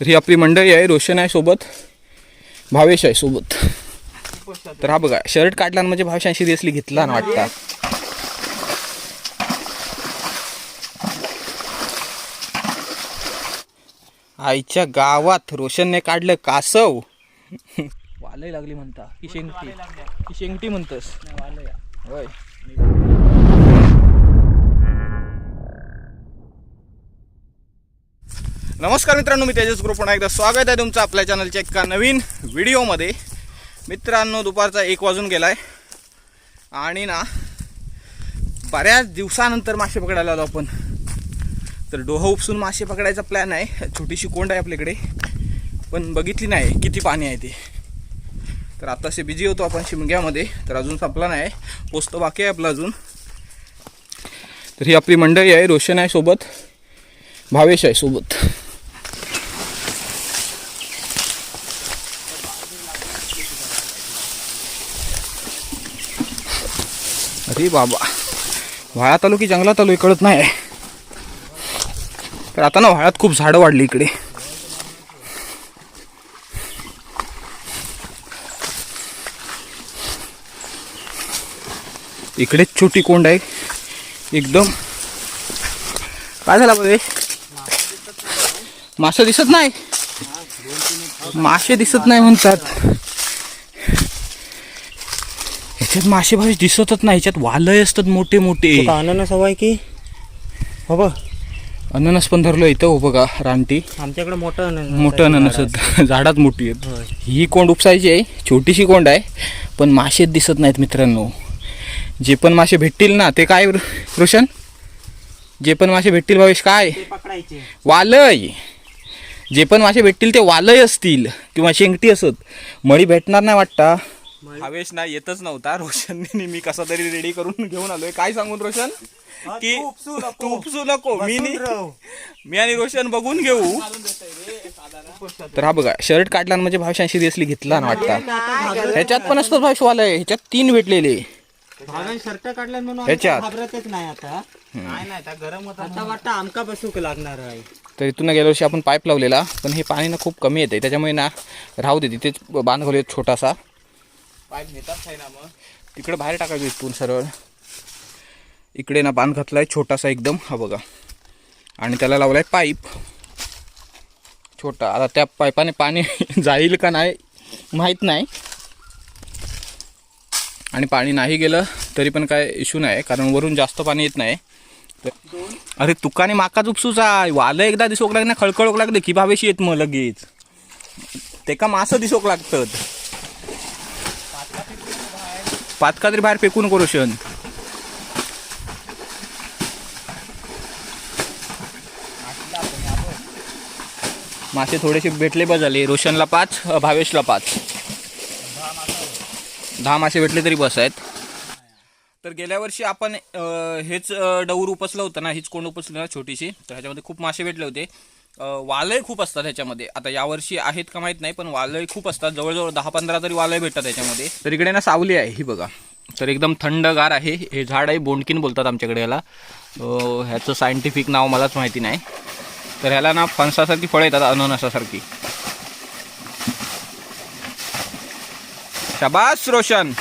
तर ही आपली मंडळी आहे रोशन आहे सोबत भावेश आहे सोबत. तर हा बघा शर्ट काढला म्हणजे भावेशाने सिरियसली घेतला ना वाटता. आईच्या गावात रोशनने काढलं कासव. वालय लागली म्हणता. की शेंगटी की शेंगटी म्हणतस. होय. नमस्कार मित्रांनो मी तेजस ग्रुप पुन्हा एकदा स्वागत आहे तुमचं आपल्या चॅनलच्या एका नवीन व्हिडिओमध्ये. मित्रांनो दुपारचा एक वाजून गेला आहे आणि ना बऱ्याच दिवसानंतर मासे पकडायला आलो आपण. तर डोह उपसून मासे पकडायचा प्लॅन आहे. छोटीशी कोंड आहे आपल्याकडे. पण बघितली नाही किती पाणी आहे ते. तर आत्ताशी बिझी होतो आपण शिमग्यामध्ये. तर अजून संपला नाही पोचतो बाकी आहे आपला अजून. तर ही आपली मंडळी आहे रोशन आहे सोबत. भावेश आहे सोबत. अरे बाबा. व्हाळात आलो की जंगलात आलो कळत नाही. तर आता ना व्हाळात खूप झाडं वाढली इकडे. इकडे छोटी कोंड आहे. एकदम. काय झाला बघे मासे दिसत नाही. मासे दिसत नाही म्हणतात. ह्याच्यात मासे भावे दिसतच नाही ह्याच्यात वालय असतात मोठे मोठे अननस हवाय की? हो बघ. अननस पण धरलं इथं हो बघा रानटी. आमच्याकडे मोठं अननस मोठं. अननस. झाडात मोठी आहेत. ही कोंड उपसायची आहे छोटीशी कोंड आहे पण मासेच दिसत नाहीत मित्रांनो. जे पण मासे भेटतील ना ते काय रोशन? जे पण मासे भेटतील भावेश काय? वालय जे पण मासे भेटतील ते वालय असतील किंवा शेंगटी असत. मळी भेटणार नाही वाटता. भावेश ना येतच नव्हता. रोशनने मी कसा तरी रेडी करून घेऊन आलोय. काय सांगून रोशन? की तू उपसू नको. मी. मी आणि रोशन बघून घेऊ. तर हा बघा शर्ट काढला म्हणजे भावेशाने सिरियसली घेतला ना वाटता. ह्याच्यात पण असतं भावेश वालय ह्याच्यात तीन भेटलेले. शर्ट काढला म्हणून घाबरतच नाही आता. नाही नाही गरम होता आता वाटतं आमका बसूक लागणार आहे. तर इथून गेल्या वर्षी आपण पाईप लावलेला पण हे पाणी ना खूप कमी येते त्याच्यामुळे ना राहू दे तिथेच बांध घालूया छोटासा. पाईप नेतात आहे ना मग तिकडे बाहेर टाकायचं इथून सरळ. इकडे ना बांध घातलाय छोटासा एकदम हा बघा. आणि त्याला लावलाय पाईप. छोटा आता त्या पाईपाने पाणी जाईल का नाही माहीत नाही. आणि पाणी नाही गेलं तरी पण काय इश्यू नाही कारण वरून जास्त पाणी येत नाही तर अरे तुकाने माकाच उपसूचा वालं एकदा दिसोक लागना खळखळोक लागले की भावेशी येत मग लगेच. ते का मासं दिसोक लागतात? पातका तरी बाहेर फेकू नको रोशन मासे थोडेसे भेटले बस झाले. रोशनला पाच भावेशला पाच. दहा मासे भेटले तरी बस आहेत. तर गेल्या वर्षी आपण हेच अ, डौर उपसलं होतं ना हीच कोंड उपसलं ना छोटीशी तर ह्याच्यामध्ये खूप मासे भेटले होते. वालय खूप असतात ह्याच्यामध्ये. आता यावर्षी आहेत का माहीत नाही पण वालय खूप असतात. जवळजवळ दहा पंधरा तरी वालय भेटतात ह्याच्यामध्ये. तर इकडे ना सावली आहे ही बघा. तर एकदम थंडगार आहे. हे झाड आहे बोंडकीन बोलतात आमच्याकडे याला. ह्याचं सायंटिफिक नाव मलाच माहिती नाही. तर ह्याला ना फणसासारखी फळं येतात अननसासारखी. शाबास रोशन!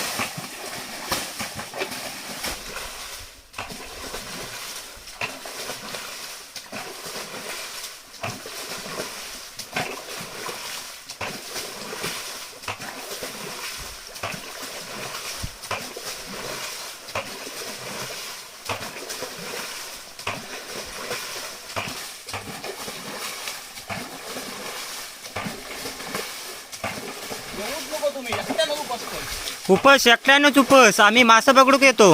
उपस एकट्यानंच उपस. आम्ही मासा पकडूक येतो.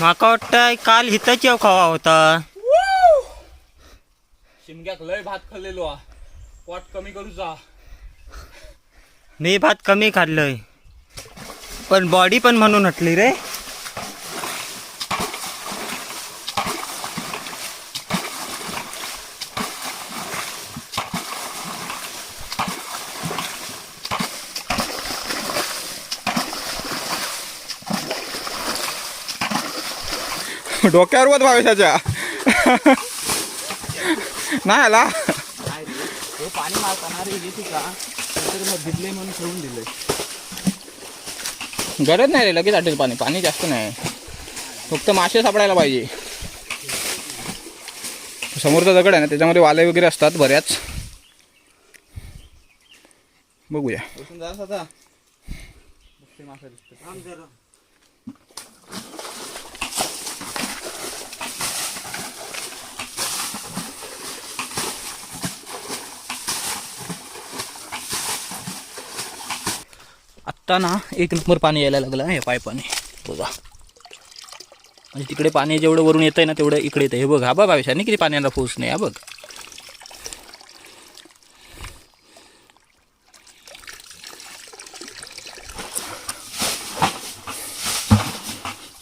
माका वाटतं काल हिताच येऊ खावा होता. शिमग्याक लय भात खाल्लेलो हा पोट कमी करू जा. मी भात कमी खाल्लंय. पण बॉडी पण म्हणून हटली रे. डोक्यावर बघ भावेशाच्या. नाही आला. पाणी मारताना रे म्हणून ठेवून दिलंय. गरज नाही रे लगेच आटेल पाणी. पाणी जास्त नाही. फक्त मासे सापडायला पाहिजे. समोरचा दगड आहे ना त्याच्यामध्ये वाले वगैरे असतात बऱ्याच. बघूया बसून जा आता बघते मासा दिसतो आत्ता ना एक नंबर पाणी यायला लागलं हे पायपाने बघा. म्हणजे तिकडे पाणी जेवढं वरून येतंय ना तेवढं इकडे येतं हे बघ हा बघ विषयाने किती पाण्याला फोर्स नाही हा बघ.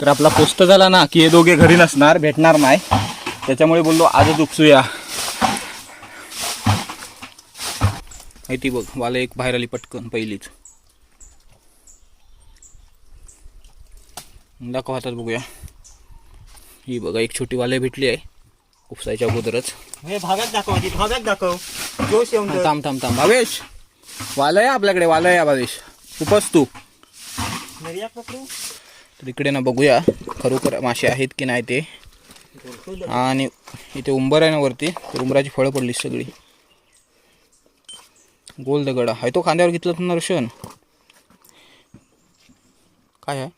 तर आपला पोस्ट झाला ना की हे दोघे घरी नसणार भेटणार नाही. त्याच्यामुळे बोललो आजच उपसूया. आहे बघ वाला एक बाहेर आली पटकन पहिलीच. दाखव हातात बघूया. ही बघा एक छोटी वाले भेटली आहे उपसायच्या अगोदरच. हे भागात दाखव आधी भागात दाखव. जोश येऊन दे. थांब थांब थांब. भावेश वालं आहे आपल्याकडे वालं आहे भावेश. उपस तू. पकडू. तर इकडे ना बघूया खरोखर मासे आहेत की नाही ते. आणि इथे उंबर आहे ना वरती तर उंबराची फळं पडली सगळी. गोल दगड. आहे तो खांद्यावर घेतलं ना रोशन काय आहे?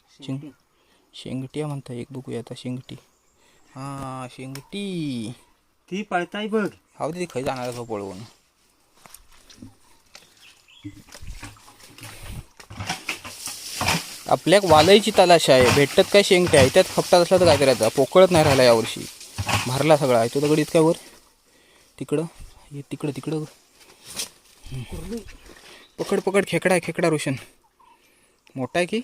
शेंगटी आहे म्हणता एक बघूया आता शेंगटी. हा शेंगटी. ती पळताय बघ. हा तिथे खाई जाणार तो पळवून. आपल्या वालईची तलाश आहे भेटतात काय शेंगट्या? आहे त्यात खपटात असला तर काय करायचं पोकळत नाही राहिला यावर्षी भरला सगळा आहे तो दगड इतका वर? तिकडं? हे तिकडं तिकडं. पकड पकड खेकडा खेकडा रोशन. मोठा आहे की?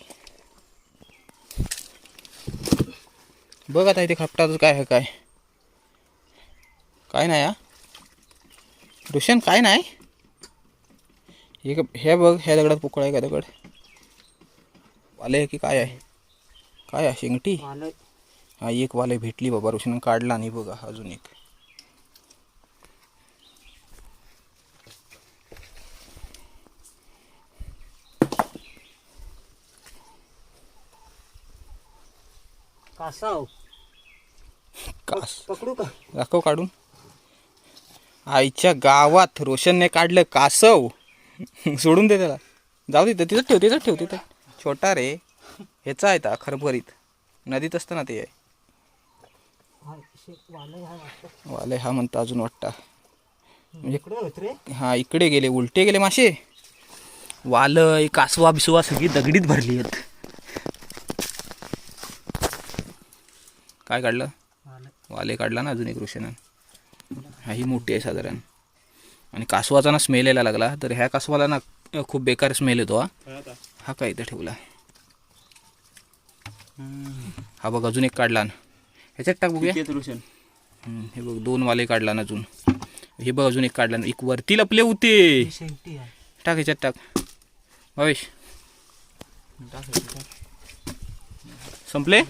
बघ आता इथे खपटाच काय आहे काय? काय नाही हा? रोशन काय नाही? हे हे बघ ह्या दगडात पोकळ आहे का दगड? वाले की काय आहे? काय आहे शेंगटी? हा एक वाले भेटली बाबा रोशन काढला नाही बघा अजून एक. कासाव. कास. पकडू का? दाखव काढून. आईच्या गावात रोशनने काढलं कासव. सोडून दे त्याला. जाऊ दे तिथं ठेव तिथं ठेव तिथं. छोटा रे. ह्याचा आहे ता खरभरीत. नदीत असतं ना ते. आहे हा, वालं हा म्हणता अजून वाटता. रे. हा इकडे गेले उलटे गेले मासे. वालय कासवा बिसवा सगळी दगडीत भरली आहेत. काय काढलं? वालं. काढला ना अजून एक रोशन हा ही मोठी आहे साधारण. आणि कासवाचा ना स्मेल यायला लागला तर ह्या कासवाला ना खूप बेकार स्मेल येतो हा. हा काय इथं ठेवला? हा बघ अजून एक काढला ना. ह्याच्यात टाक बघूया. रोशन. हे बघ दोन वाले काढला ना अजून. हे बघ अजून एक काढला ना. एक वरती लपले होते. टाक ह्याच्यात टाक. भावेश. संपले?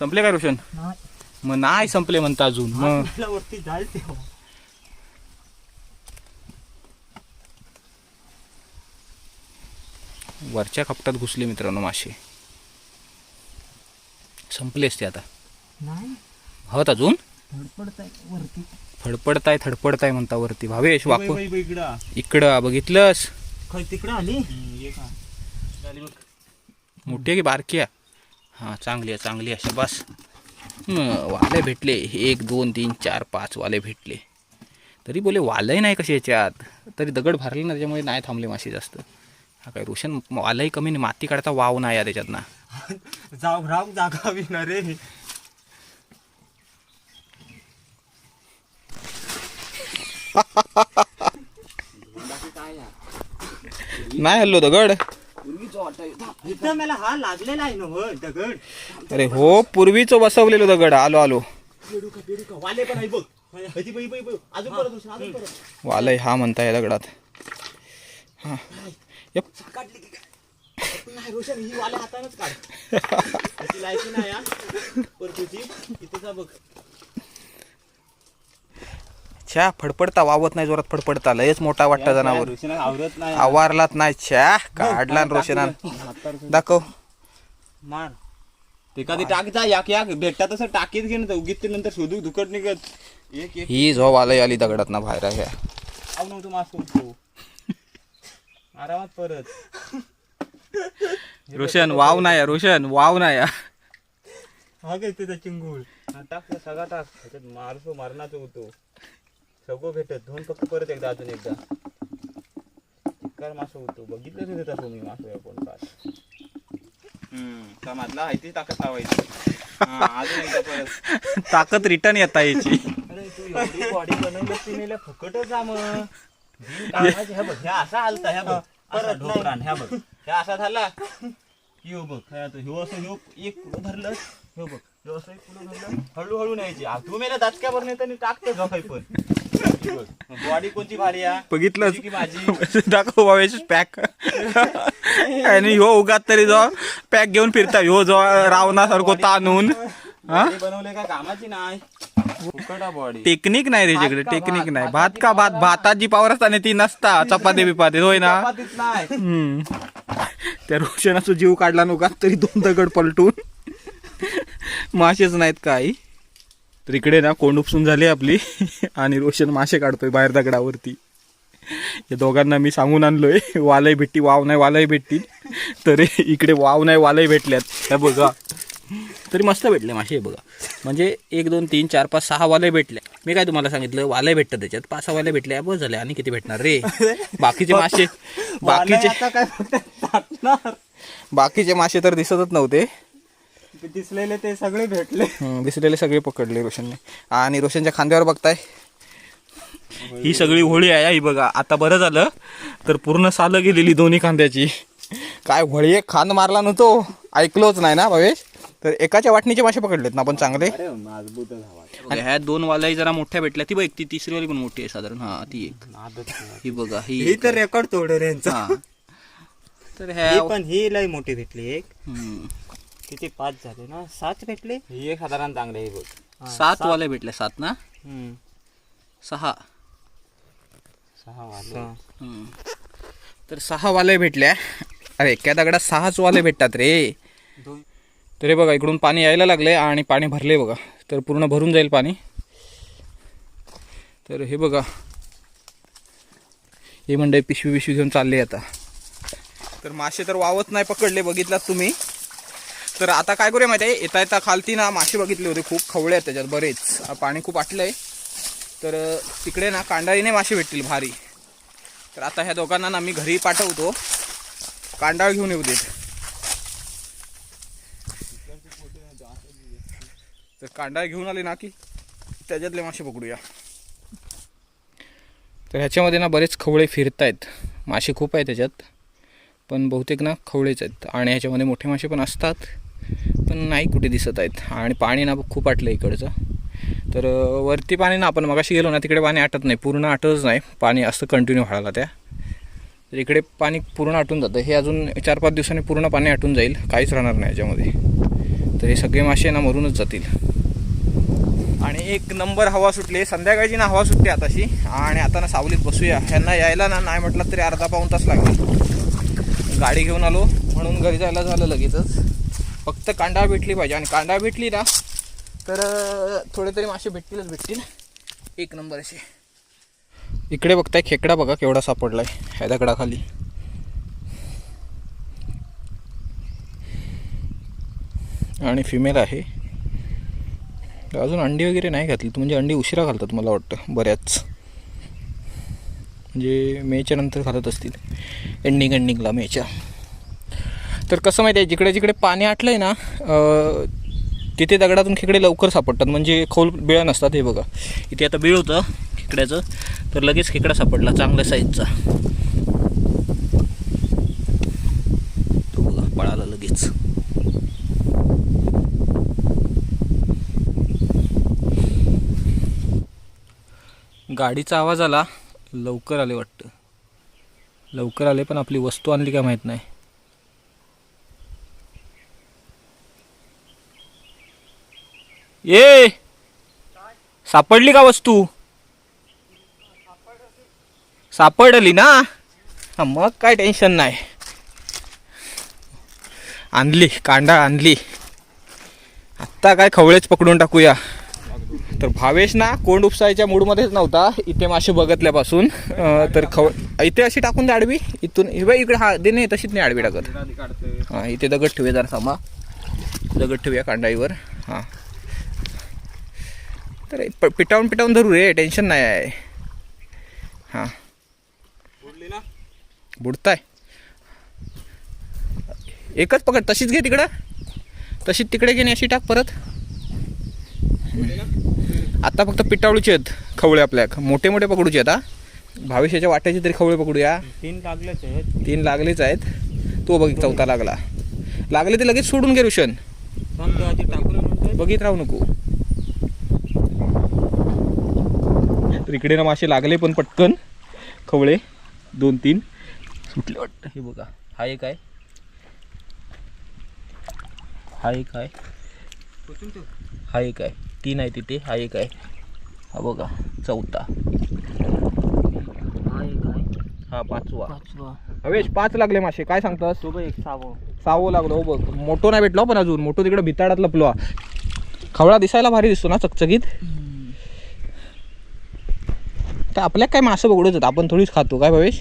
संपले काय रोशन? नाही. मग नाही संपले म्हणता अजून मग. वरती वरच्या खपटात घुसले मित्रांनो मासे. संपलेच ते आता. नाही. हवत अजून? वरती. फडफडताय थडपडताय म्हणता वरती. भावेश वाकू इकडं इकडं. बघितलंस? तिकडे आली? ये का? झाली बघ. मोठी आहे की बारकी आहे? हां चांगली आहे चांगली आहे शबास वाले भेटले. एक दोन तीन चार पाच वाले भेटले. तरी बोले वालही नाही कसे याच्यात? तरी दगड भरले ना त्याच्यामुळे नाही थांबले मासे जास्त. हा काय रोशन वालही कमी नाही माती काढता वाव नाही या त्याच्यात ना. जाऊ राव जागा हवी ना रे. नाही हल्लो दगड. इथं मला हा लागलेला आहे ना हो दगड. अरे हो पूर्वीचं बसवलेलं दगड. आलो आलो. वाले पण आहे बघ. हजी बघ बघ अजून परत रोशन अजून परत. वालय हा म्हणता या दगडात. हां. यप. नाही रोशन ही वाल्या हातानच काढ. त्याची लायकी नाही हा. इथेचा बघ. छ्या फडफडता वावत नाही जोरात फडफडता. लयच मोठा वाटता जनावर. आवरत नाही आवारलात नाही छ्या काढला रोशनान. दाखव. मार. ते कधी टाकीचा याक याक. भेटता तसं टाकीत घे ना उगीत ते नंतर शोधू दुकट निघत. एक एक. ही झो वालय आली दगडात ना बाहेर ह्या आव नव्हतं मास्क उठतो आरामात परत. रोशन वाव नाही रोशन वाव नाही. हा काय त्याचा चिंगूळ? टाक सगळा टाक. त्याच्यात मारसो मारणाचं होतो. सगळं भेटत? धुवून फक्त परत एकदा अजून एकदा. मासं होतो. बघितलंच होतं तसं मी मासं आपण काय हम्म. मधला आहे ती ताकद लावायची. हा, अजून एकदा परत. ताकद रिटर्न येता याची. अरे तू एवढी बॉडी बनवलं ती नेल्या फुकटच जा मग. ह्या बघ ह्या असा हालता ह्या बघ. परत ढोकरान ह्या बघ. ह्या असा झाला. ह्यो बघ ह्या असं ह्यो एक पुढं धरलं. ह्यो बघ ह्यो असं एक पुढं धरलं. हळूहळू न्यायची. तू मेला दाचक्यावर नेता आणि टाकतो झोपाय पण बॉडी कोणती भारी आहे? बघितलं दाखव बाबा पॅक आणि ह्यो उगात तरी जो पॅक घेऊन फिरता. ह्यो जो रावणासारखो ताणून. बनवले. का? कामाची नाही. टेक्निक नाही रे तिकडे टेक्निक? नाही. भात का भात? भातात जी पावर असता ती नसता. चपाती बिपाती. होय ना. त्या रोशनाचा जीव काढला नव्हता तरी दोन दगड पलटून. मासेच नाहीत काही. तर इकडे ना कोंड उपसून झाली आपली. आणि रोशन मासे काढतोय बाहेर दगडावरती. या दोघांना मी सांगून आणलोय. वालय भेटती वाव नाही वालय भेटतील. तर इकडे वाव नाही वालय भेटल्यात. हे बघा. तरी मस्त भेटले मासे हे बघा. म्हणजे एक दोन तीन चार पाच सहा वाले भेटले. मी काय तुम्हाला सांगितलं? वाले भेटतात त्याच्यात. पाच सहा वाले भेटले. बस झाले. आणि किती भेटणार रे? बाकीचे मासे बाकीचे बाकीचे मासे तर दिसतच नव्हते. दिसलेले ते सगळे भेटले. हम्म, दिसलेले सगळे पकडले रोशनने. आणि रोशनच्या खांद्यावर बघताय. ही सगळी होळी आहे ही बघा. आता बरं झालं तर पूर्ण सालं गेलेली दोन्ही खांद्याची. काय होळी एक खांद मारला नव्हतो ऐकलोच नाही ना भावेश? तर एकाच्या वाटणीचे मासे पकडलेत ना आपण चांगले. अरे मजबूत हवा आणि ह्या दोन वालाही जरा मोठ्या भेटल्या. ती बघ ती तिसरी वाली पण मोठी आहे साधारण. हा ती एक. ही बघा ही ही तर रेकॉर्ड तोडलं यांचा. तर ह्या ही पण ही लय मोठी भेटली एक. किती? पाच झाले ना? सात भेटले? ही एक साधारण चांगले आहे बघ हा, सात वाले भेटले सात ना? हम्म. सहा. सहा वाजले सहा. हम्म. तर सहा वाले भेटल्या अरे एका दगडात सहाच वाले भेटतात रे. दोन. तर हे बघा इकडून पाणी यायला लागले आणि पाणी भरले बघा. तर पूर्ण भरून जाईल पाणी. तर हे बघा. हे मंडळी पिशवी पिशवी घेऊन चालले आता. तर मासे तर वावत नाही पकडले बघितलात तुम्ही? तर आता काय करूया माहिती आहे? येता येता खालती ना मासे बघितले होते खूप खवळे आहेत त्याच्यात बरेच. पाणी खूप आटलं आहे तर तिकडे ना कांडाळीने मासे भेटतील भारी. तर आता ह्या दोघांना ना मी घरी पाठवतो. कांडाळ घेऊन येऊ देत. तर कांडाळ घेऊन आले ना की त्याच्यातले मासे पकडूया. तर ह्याच्यामध्ये ना बरेच खवळे फिरत आहेत मासे खूप आहेत त्याच्यात. पण बहुतेक ना खवळेच आहेत. आणि ह्याच्यामध्ये मोठे मासे पण असतात. पण नाही कुठे दिसत आहेत. आणि पाणी ना खूप आटलं इकडचं. तर वरती पाणी ना आपण मगाशी गेलो ना तिकडे पाणी आटत नाही. पूर्ण आटतच नाही. पाणी असं कंटिन्यू व्हायला त्या. तर इकडे पाणी पूर्ण आटून जातं. हे अजून चार पाच दिवसांनी पूर्ण पाणी आटून जाईल. काहीच राहणार नाही याच्यामध्ये. तर हे सगळे मासे ना मरूनच जातील. आणि एक नंबर हवा सुटली संध्याकाळची ना हवा सुटते आताशी. आणि आता ना सावलीत बसूया. ह्यांना यायला ना नाही म्हटलं तरी अर्धा पाऊण तास लागेल गाडी घेऊन आलो. म्हणून घरी जायला झालं लगेचच. फक्त कांडा भेटली पाहिजे. आणि कांडा भेटली ना तर थोडे तरी मासे भेटतीलच भेटतील. एक नंबर असे. इकडे बघताय खेकडा बघा केवढा सापडलाय. ह्या दगडाखाली. आणि फिमेल आहे. अजून अंडी वगैरे नाही घातली. म्हणजे अंडी उशिरा घालतात मला वाटतं बऱ्याच. म्हणजे मेच्या नंतर घालत असतील. एंडिंग एंडिंगला मेच्या. तर कसं माहिती आहे जिकडे जिकडे पाणी आटलं आहे ना तिथे दगडातून खेकडे लवकर सापडतात. म्हणजे खोल बिळा नसतात हे बघा. इथे आता बिळ होतं खेकड्याचं तर लगेच खेकडा सापडला चांगल्या साईजचा तो बघा पळाला लगेच. गाडीचा आवाज आला लवकर आले वाटतं. लवकर आले पण आपली वस्तू आणली का माहीत नाही. ये. सापडली का वस्तू? सापडली ना? हा, मग काय टेन्शन नाही. आणली कांदा आणली. आत्ता काय खवळेच पकडून टाकूया. तर भावेश ना कोंड उपसायच्या मूडमध्येच नव्हता. इथे मासे बघतल्यापासून. तर खव इथे अशी टाकून दे आडवी. इथून इकडे हा दे नाही तशीच नाही आडवी टाकत. हां इथे दगड ठेवूया जरा थांबा. दगड ठेवूया कांडाईवर. हां. तर पिटावून पिटावून धरू रे टेन्शन नाही आहे. हां. बुडताय. एकच पकड तशीच घे तिकडं. तशीच तिकडे घे अशी टाक परत. आता फक्त पिटावळीचे आहेत खवळे आपल्या. मोठे मोठे पकडूचे आहेत हा. भाविष्याच्या वाट्याचे तरी खवळे पकडूया. तीन लागलेच आहेत. तीन लागलेच आहेत. तो बघ चौथा लागला. लागले ते लगेच सोडून घे रुशन. बघित राहू नको. तर इकडे ना मासे लागले पण पटकन. खवळे. दोन तीन. सुटले वाटतं. हे बघा. हा एक आहे. हा एक आहे. हा एक आहे. तीन आहे तिथे. हा एक आहे. हा बघा. चौथा. हा एक आहे. हा पाचवा. पाचवा. हवेश पाच लागले मासे. काय सांगतास? तो बघ एक सावं सावं लागलो. हो बघ. मोठो नाही भेटलो पण अजून. मोठो तिकडे भिताडात लपलो. खवळा दिसायला भारी दिसतो ना चकचकीत? तर आपल्या काय मासे बघडच आहेत आपण थोडीच खातो. काय भावेश?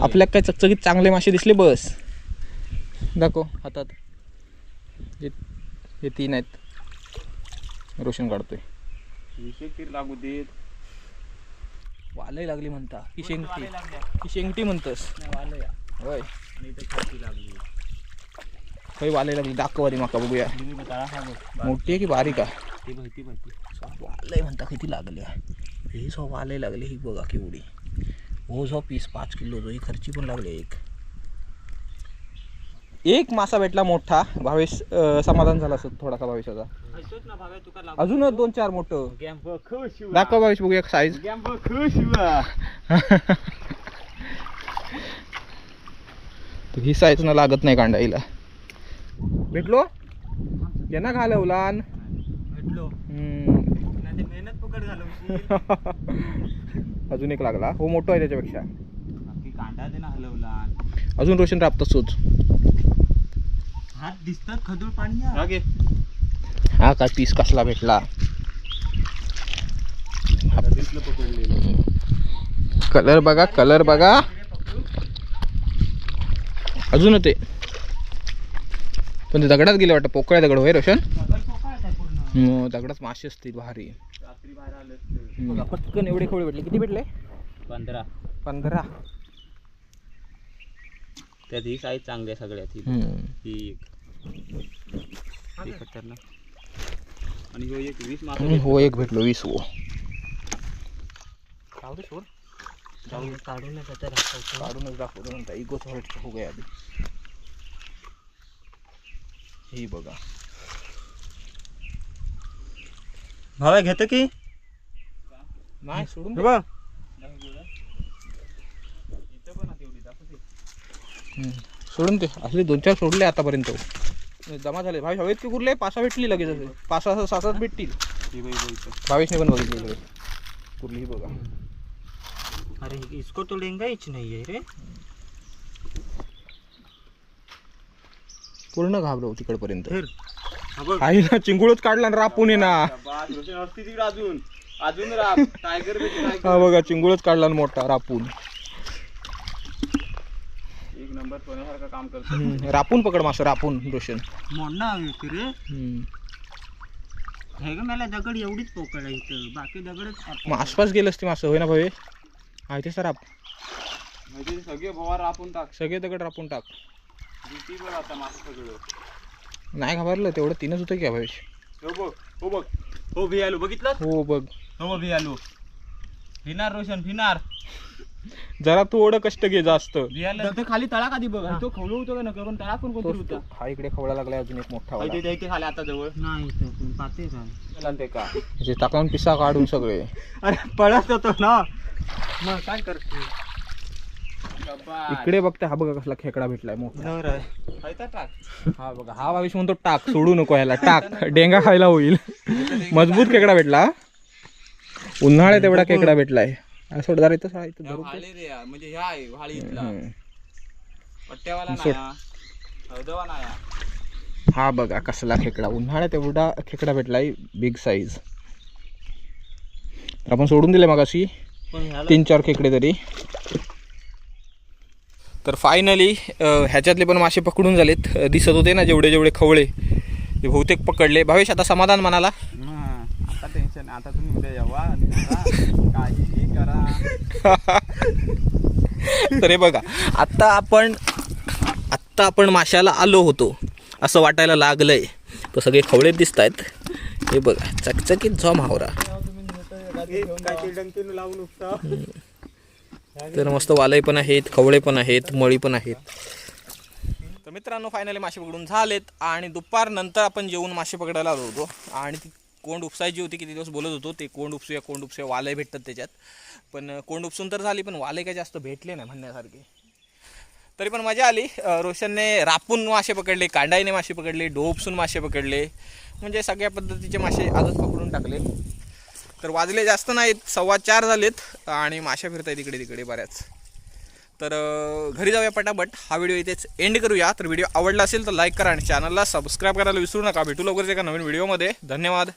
आपल्या काय चकचकीत चांगले मासे दिसले बस. दाखव हातात. हे हे तीन आहेत. रोशन काढतोय. लागू देत. वालही लागली म्हणता. की शेंगटी की शेंगटी म्हणतस. होय. होय वालही लागली. दाखव आधी माका बघूया. मोठी आहे की बारीक आहे? वालय म्हणता किती लागले ही सो वालय लागले ही बघा केवढी. हो सो पीस पाच किलो ही खर्ची पण लागली एक. एक मासा भेटला मोठा भावेश समाधान झाला असत थोडासा भावेशाचा. अजूनच अजून दोन चार मोठं. दाखव भावेश बघूया साईज ही साईज ना लागत नाही कांडाईला भेटलो? यांना घालवलान. भेटलो हम्म. नाही ते मेहनत पकड झालं अजून एक लागला. हो मोठं आहे त्याच्यापेक्षा. बाकी कांदा ना हलवला. अजून रोशन राबतं सोच हात दिसतात खदूळ पाणी हा काय पीस कसला भेटला. कलर बघा कलर बघा. अजून ते पण ते दगडात गेले वाटतं पोकळ्या दगड होय रोशन? दगडात मासे असतील भारी. हम्म. पटकन एवढे खवळे भेटले. किती भेटले? पंधरा. पंधरा. त्यात ही साईज चांगली आहे सगळ्यात. ही हम्म. ही एक. ही खतरनाक आणि ह्यो एक वीस मासा हो एक भेटलो वीस हो. काढून काढूनच दाखवतो नंतर इगो हर्ट हो गया अभी. ही बघा. भाव्या घेतो की? नाही सोडून बघ. हम्म. सोडून ते असले दोन चार सोडले आतापर्यंत. जमा झाले. भावेश हवेत की कुरले पासा भेटली लगेच असे. पाच सहा सात भेटतील. भावेशने पण बघितली लगेच. कुर्ली ही बघा. अरे इसको तो लेंगा हीच नाही आहे रे. पूर्ण घाबरव तिकडपर्यंत. हा आई ना चिंगुळच काढला ना रापून ये ना. अजून. अजून राब टायगर हा बघा चिंगुळच काढला ना मोठा रापून. एक नंबर सोन्यासारखं काम करतो. हम्म. रापून पकड मासं रापून रोशन. रे हम्म. हे ग मला दगड एवढीच पोकळ आहे इथं. बाकी दगडच मग आसपास गेलं असते मासं होय ना भावे? आहे ते सर म्हणजे सगळे भवार रापून टाक. सगळे दगड रापून टाक. भीती आता मासा सगळं नाही घाबरलं तेवढं तीनच होतं की भावेश हो बघ हो बघ. हो भी आलो बघितलं हो बघ. हो भी आलो फिनार रोशन फिनार. जरा तू एवढं कष्ट घे जास्त. आलं खाली तळा कधी बघ. तो खवलो होतो का नका? पण तळा पण कोणतरी होता. हा इकडे खवळा लागलाय अजून एक मोठा वाला. इथे इथे खाली आता जवळ. नाही तो पाते का चला ते का त्याचे टाकून पिसा काढून सगळे. अरे पळत होतो ना. मग काय करते? इकडे बघते हा बघा कसला खेकडा भेटलाय मोठा. नर आहे. खायचा टाक. हा बघा हा भाविश म्हणतो टाक सोडू नको ह्याला टाक. डेंगा खायला होईल. मजबूत खेकडा भेटला उन्हाळ्यात तेवढा खेकडा भेटलाय. हा, सोड जरा इथं सोडा, इथं धरू. भाळी रे हा, म्हणजे हा. हा बघा कसला खेकडा उन्हाळ्यात एवढा खेकडा भेटलाय बिग साईज आपण सोडून दिले मग अशी तीन चार खेकडे तरी. तर फायनली ह्याच्यातले पण मासे पकडून झालेत. दिसत होते ना जेवढे जेवढे खवळे. ते बहुतेक पकडले. भावेश आता समाधान म्हणाला. हा, आता टेन्शन आता तुम्ही उद्या यावा करा, काहीही करा. तर हे बघा आत्ता आपण आत्ता आपण माशाला आलो होतो. असं वाटायला लागलंय. तर सगळे खवळे दिसत आहेत. हे बघा चकचकीत झॉम हावरा तर मस्त वालय पण आहेत खवळे पण आहेत मळी पण आहेत. तर मित्रांनो फायनली मासे पकडून झालेत आणि दुपार नंतर आपण जेवून मासे पकडायला आलो होतो. आणि ती कोंड उपसायची होती किती दिवस बोलत होतो ते कोंड उपसूया कोंड उपसूया वालय भेटतात त्याच्यात. पण कोंड उपसून तर झाली पण वाले काय जास्त भेटले नाही म्हणण्यासारखे. तरी पण मजा आली. रोशनने रापून मासे पकडले कांडाईने मासे पकडले डोपसून मासे पकडले. म्हणजे सगळ्या पद्धतीचे मासे आजच पकडून टाकले. तर वाजले जास्त नाहीत सव्वा चार झालेत आणि माशा फिरत आहेत इकडे तिकडे बऱ्याच. तर घरी जाऊया पटापट. हा व्हिडिओ इथेच एंड करूया. तर व्हिडिओ आवडला असेल तर लाईक करा आणि चॅनलला सबस्क्राईब करायला विसरू नका. भेटू लवकरच एका नवीन व्हिडिओमध्ये. धन्यवाद.